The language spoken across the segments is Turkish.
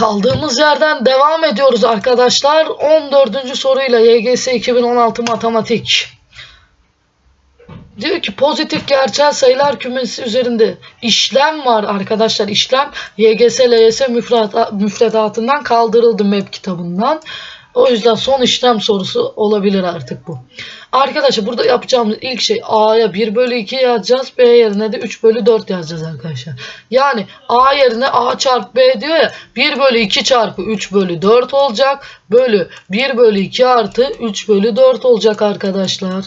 Kaldığımız yerden devam ediyoruz arkadaşlar. 14. soruyla YGS 2016 matematik. Diyor ki pozitif gerçel sayılar kümesi üzerinde işlem var arkadaşlar. İşlem YGS LYS müfreda- müfredatından kaldırıldı MEP kitabından. O yüzden son işlem sorusu olabilir artık bu. Arkadaşlar burada yapacağımız ilk şey A'ya 1 bölü 2 yazacağız. B yerine de 3 bölü 4 yazacağız arkadaşlar. Yani A yerine A çarpı B diyor ya 1 bölü 2 çarpı 3 bölü 4 olacak. Bölü 1 bölü 2 artı 3 bölü 4 olacak arkadaşlar.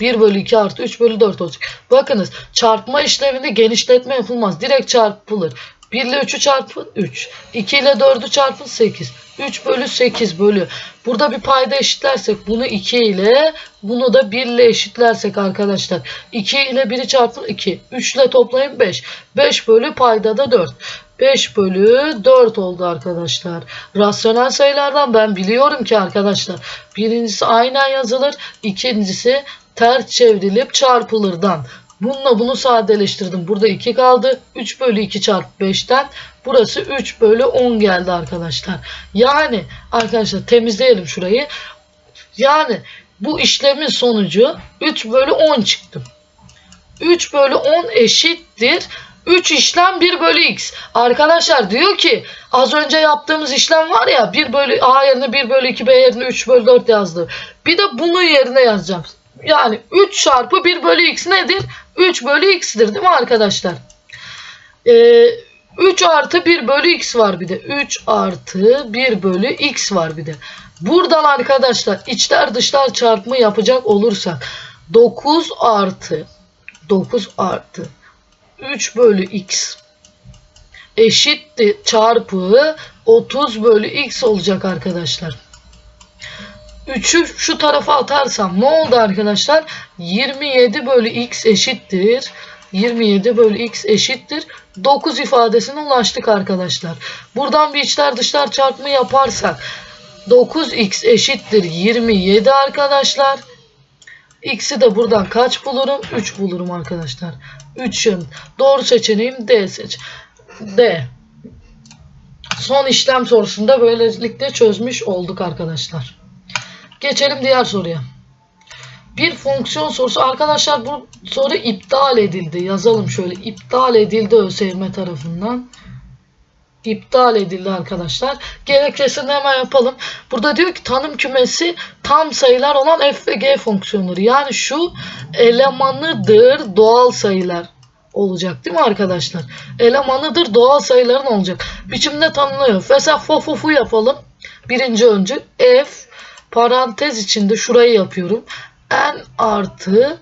1 bölü 2 artı 3 bölü 4 olacak. Bakınız çarpma işleminde genişletme yapılmaz. Direkt çarpılır. 1 ile 3'ü çarpın 3. 2 ile 4'ü çarpın 8. 3 bölü 8 bölü. Burada bir payda eşitlersek bunu 2 ile bunu da 1 ile eşitlersek arkadaşlar. 2 ile 1'i çarpın 2. 3 ile toplayın 5. 5 bölü payda da 4. 5 bölü 4 oldu arkadaşlar. Rasyonel sayılardan ben biliyorum ki arkadaşlar. Birincisi aynen yazılır. ikincisi ters çevrilip çarpılırdan. Bununla bunu sadeleştirdim. Burada 2 kaldı. 3 bölü 2 çarpı 5'ten. Burası 3 bölü 10 geldi arkadaşlar. Yani arkadaşlar temizleyelim şurayı. Yani bu işlemin sonucu 3 bölü 10 çıktı. 3 bölü 10 eşittir. 3 işlem 1 bölü x. Arkadaşlar diyor ki az önce yaptığımız işlem var ya 1 bölü a yerine 1 bölü 2 b yerine 3 bölü 4 yazdı. Bir de bunun yerine yazacağım. Yani 3 çarpı 1 bölü x nedir? 3 bölü x'tir değil mi arkadaşlar? Ee, 3 artı 1 bölü x var bir de. 3 artı 1 bölü x var bir de. Buradan arkadaşlar içler dışlar çarpımı yapacak olursak 9 artı 9 artı 3 bölü x eşittir çarpı 30 bölü x olacak arkadaşlar. 3'ü şu tarafa atarsam ne oldu arkadaşlar? 27 bölü x eşittir. 27 bölü x eşittir. 9 ifadesine ulaştık arkadaşlar. Buradan bir içler dışlar çarpımı yaparsak 9x eşittir 27 arkadaşlar. X'i de buradan kaç bulurum? 3 bulurum arkadaşlar. 3'ün doğru seçeneğim D seç. D. Son işlem sorusunda böylelikle çözmüş olduk arkadaşlar. Geçelim diğer soruya. Bir fonksiyon sorusu. Arkadaşlar bu soru iptal edildi. Yazalım şöyle. İptal edildi ÖSYM tarafından. İptal edildi arkadaşlar. Gerekçesini hemen yapalım. Burada diyor ki tanım kümesi tam sayılar olan f ve g fonksiyonları. Yani şu elemanıdır doğal sayılar olacak değil mi arkadaşlar? Elemanıdır doğal sayıların olacak. Biçimde tanımlıyor. Mesela fofufu yapalım. Birinci öncü f parantez içinde şurayı yapıyorum. n artı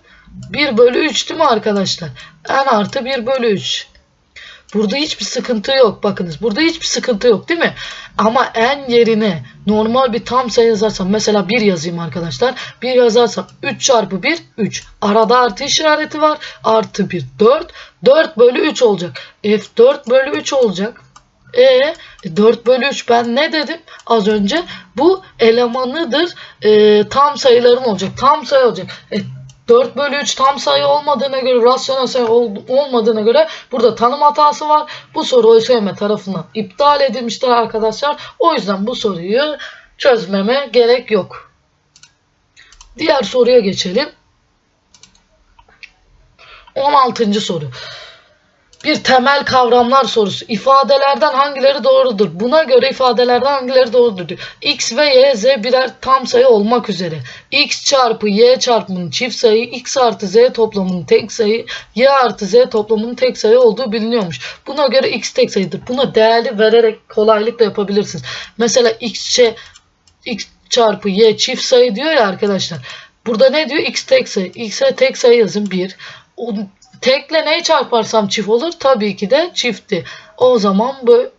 1 bölü 3 değil mi arkadaşlar? n artı 1 bölü 3. Burada hiçbir sıkıntı yok. Bakınız burada hiçbir sıkıntı yok değil mi? Ama n yerine normal bir tam sayı yazarsam mesela 1 yazayım arkadaşlar. 1 yazarsam 3 çarpı 1 3. Arada artı işareti var. Artı 1 4. 4 bölü 3 olacak. F 4 bölü 3 olacak. E 4 bölü 3 ben ne dedim az önce? Bu elemanıdır. E, tam sayıların olacak. Tam sayı olacak. E, 4 bölü 3 tam sayı olmadığına göre, rasyonel sayı ol- olmadığına göre burada tanım hatası var. Bu soru ÖSYM tarafından iptal edilmiştir arkadaşlar. O yüzden bu soruyu çözmeme gerek yok. Diğer soruya geçelim. 16. soru. Bir temel kavramlar sorusu. İfadelerden hangileri doğrudur? Buna göre ifadelerden hangileri doğrudur? diyor. X ve Y, Z birer tam sayı olmak üzere. X çarpı Y çarpımının çift sayı, X artı Z toplamının tek sayı, Y artı Z toplamının tek sayı olduğu biliniyormuş. Buna göre X tek sayıdır. Buna değerli vererek kolaylıkla yapabilirsiniz. Mesela X, şey, X çarpı Y çift sayı diyor ya arkadaşlar. Burada ne diyor? X tek sayı. X'e tek sayı yazın 1. Tekle neyi çarparsam çift olur? Tabii ki de çifti. O zaman bu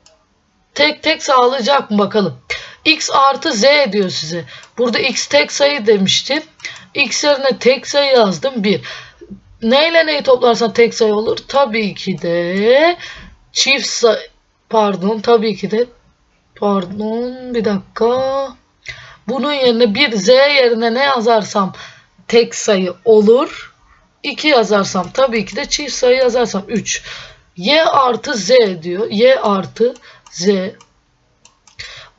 tek tek sağlayacak mı bakalım. X artı Z diyor size. Burada X tek sayı demiştim. X yerine tek sayı yazdım 1. Neyle neyi toplarsan tek sayı olur? Tabii ki de çift sayı pardon tabii ki de pardon bir dakika. Bunun yerine bir Z yerine ne yazarsam tek sayı olur. 2 yazarsam tabii ki de çift sayı yazarsam 3. Y artı Z diyor. Y artı Z.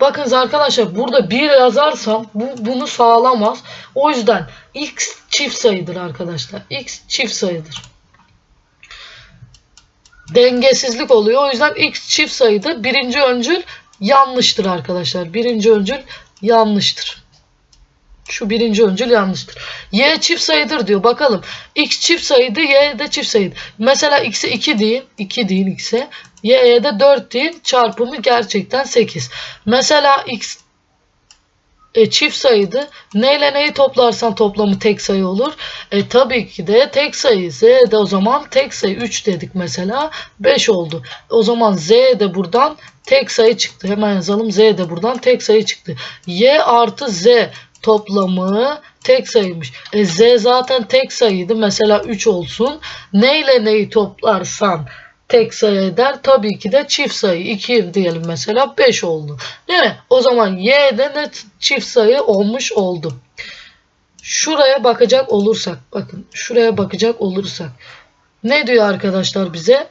Bakınız arkadaşlar burada 1 yazarsam bu bunu sağlamaz. O yüzden x çift sayıdır arkadaşlar. x çift sayıdır. Dengesizlik oluyor. O yüzden x çift sayıdır. Birinci öncül yanlıştır arkadaşlar. Birinci öncül yanlıştır. Şu birinci öncül yanlıştır. Y çift sayıdır diyor. Bakalım. X çift sayıydı. Y de çift sayıydı. Mesela X'e 2 deyin. 2 deyin X'e. Y'ye de 4 deyin. Çarpımı gerçekten 8. Mesela X e, çift sayıydı. Neyle neyi toplarsan toplamı tek sayı olur. E tabii ki de tek sayı Z de o zaman tek sayı 3 dedik mesela 5 oldu. O zaman Z de buradan tek sayı çıktı. Hemen yazalım Z de buradan tek sayı çıktı. Y artı Z toplamı tek sayıymış. E Z zaten tek sayıydı. Mesela 3 olsun. Neyle neyi toplarsan tek sayı eder. Tabii ki de çift sayı. 2 diyelim mesela 5 oldu. Değil mi? O zaman y de ne çift sayı olmuş oldu. Şuraya bakacak olursak. Bakın şuraya bakacak olursak. Ne diyor arkadaşlar bize?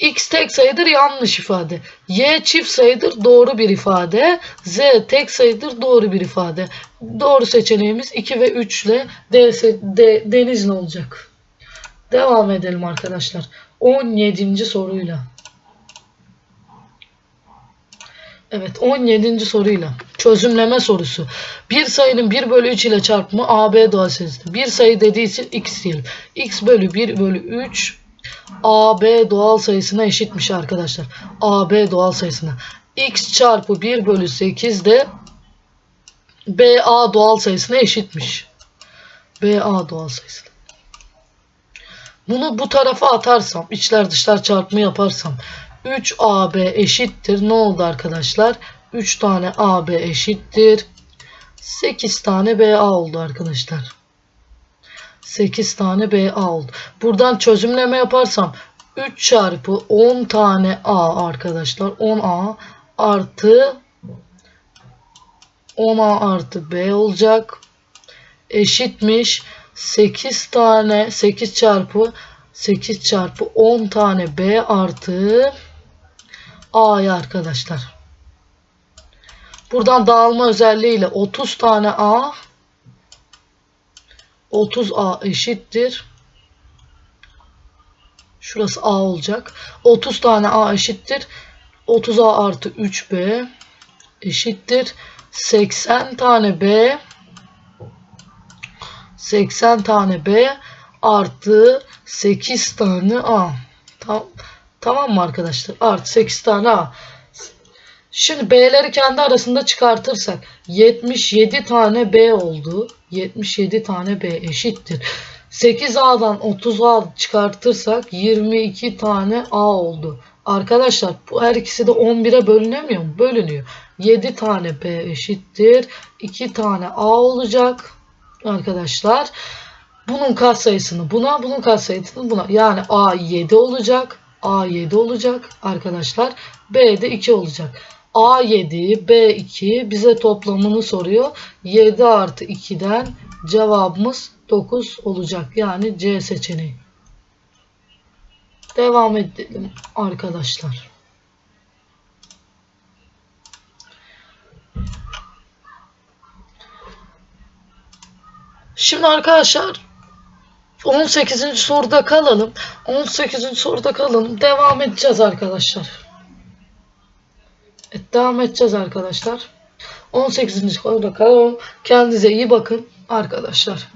X tek sayıdır yanlış ifade. Y çift sayıdır doğru bir ifade. Z tek sayıdır doğru bir ifade. Doğru seçeneğimiz 2 ve 3 ile D, D, Denizli olacak. Devam edelim arkadaşlar. 17. soruyla. Evet 17. soruyla. Çözümleme sorusu. Bir sayının 1 bölü 3 ile çarpımı AB sayısı. Bir sayı dediği için x diyelim. x bölü 1 bölü 3 AB doğal sayısına eşitmiş arkadaşlar. AB doğal sayısına. x çarpı 1 bölü 8 de BA doğal sayısına eşitmiş. BA doğal sayısına. Bunu bu tarafa atarsam, içler dışlar çarpımı yaparsam 3AB eşittir. Ne oldu arkadaşlar? 3 tane AB eşittir. 8 tane BA oldu arkadaşlar. 8 tane BA oldu. Buradan çözümleme yaparsam 3 çarpı 10 tane A arkadaşlar. 10A artı 10A artı B olacak. Eşitmiş. 8 tane 8 çarpı 8 çarpı 10 tane B artı A'ya arkadaşlar. Buradan dağılma özelliğiyle 30 tane A 30A eşittir. Şurası A olacak. 30 tane A eşittir. 30A artı 3B eşittir. 80 tane B 80 tane B artı 8 tane A. Tamam, tamam mı arkadaşlar? Artı 8 tane A. Şimdi B'leri kendi arasında çıkartırsak 77 tane B oldu. 77 tane B eşittir. 8A'dan 30A çıkartırsak 22 tane A oldu. Arkadaşlar bu her ikisi de 11'e bölünemiyor mu? Bölünüyor. 7 tane B eşittir. 2 tane A olacak arkadaşlar. Bunun katsayısını buna, bunun katsayısını buna. Yani A 7 olacak. A 7 olacak arkadaşlar. B de 2 olacak. A 7, B 2 bize toplamını soruyor. 7 artı 2'den cevabımız 9 olacak. Yani C seçeneği. Devam edelim arkadaşlar. Şimdi arkadaşlar 18. soruda kalalım. 18. soruda kalalım. Devam edeceğiz arkadaşlar. Evet, devam edeceğiz arkadaşlar. 18. soruda kalalım. Kendinize iyi bakın arkadaşlar.